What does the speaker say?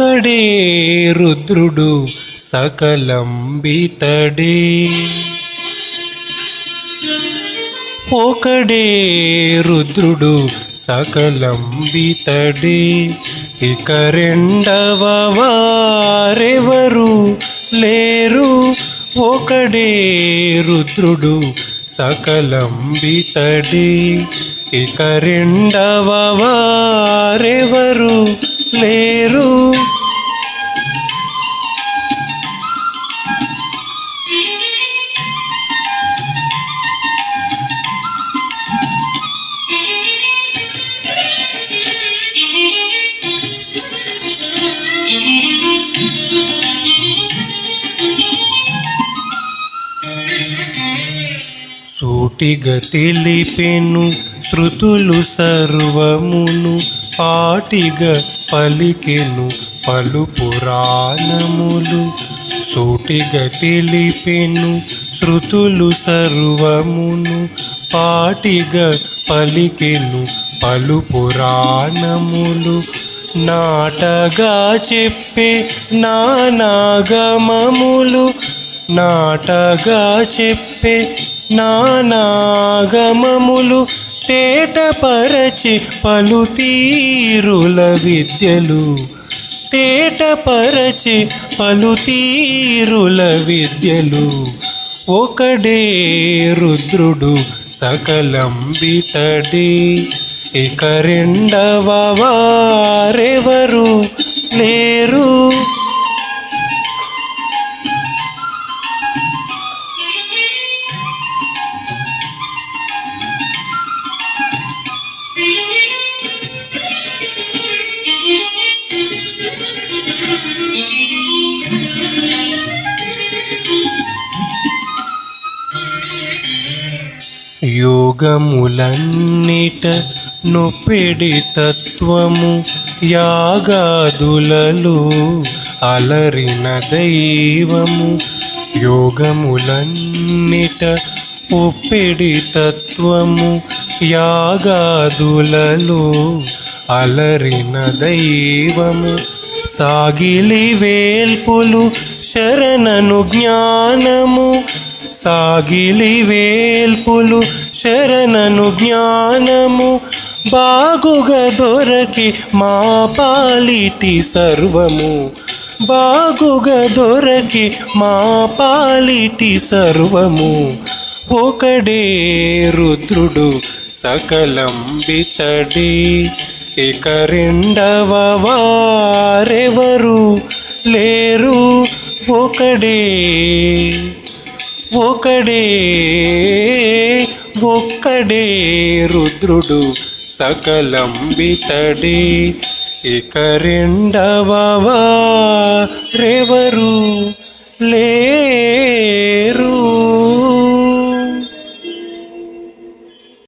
ఒకడే రుద్రుడు సకలంబితడే. ఒకడే రుద్రుడు సకలంబితడే. ఇక రెండవ వారెవరు లేరు? ఒకడే రుద్రుడు సకలంబితడే. ఇక రెండవ వారెవరు లేరు? సూటిగా తెలిపెను శృతులు సర్వమును పాటిగా పలికెను పలు పురాణములు. సూటిగా తెలిపెను శృతులు సర్వమును పాటిగా పలికెను పలు పురాణములు. నాటగా చెప్పే నానాగమములు నాటగా చెప్పే నానాగమములు తేటపరచి పలు తీరుల విద్యలు. తేటపరచి పలు తీరుల విద్యలు. ఒకడే రుద్రుడు సకలంబితడే. ఇక రెండవ వారెవరు లేరు? యోగములన్నిట నొప్పిడి తత్వము యాగాదులలో అలరిన దైవము. యోగములన్నిట ఒప్పిడి తత్వము యాగాదులలో అలరిన దైవము. సాగిలి వేల్పులు శరణను జ్ఞానము సాగిలి వేల్పులు శరణను జ్ఞానము బాగుగా దొరకి మా పాలిటి సర్వము. బాగుగా దొరకి మా పాలిటి సర్వము. ఒకడే రుద్రుడు సకలంబితడే ఇక రెండవ వారెవరు లేరు? ఒకడే ఒకడే ఒక్కడే రుద్రుడు సకలంబితడే. ఇక రెండవవా రెవరు లేరు.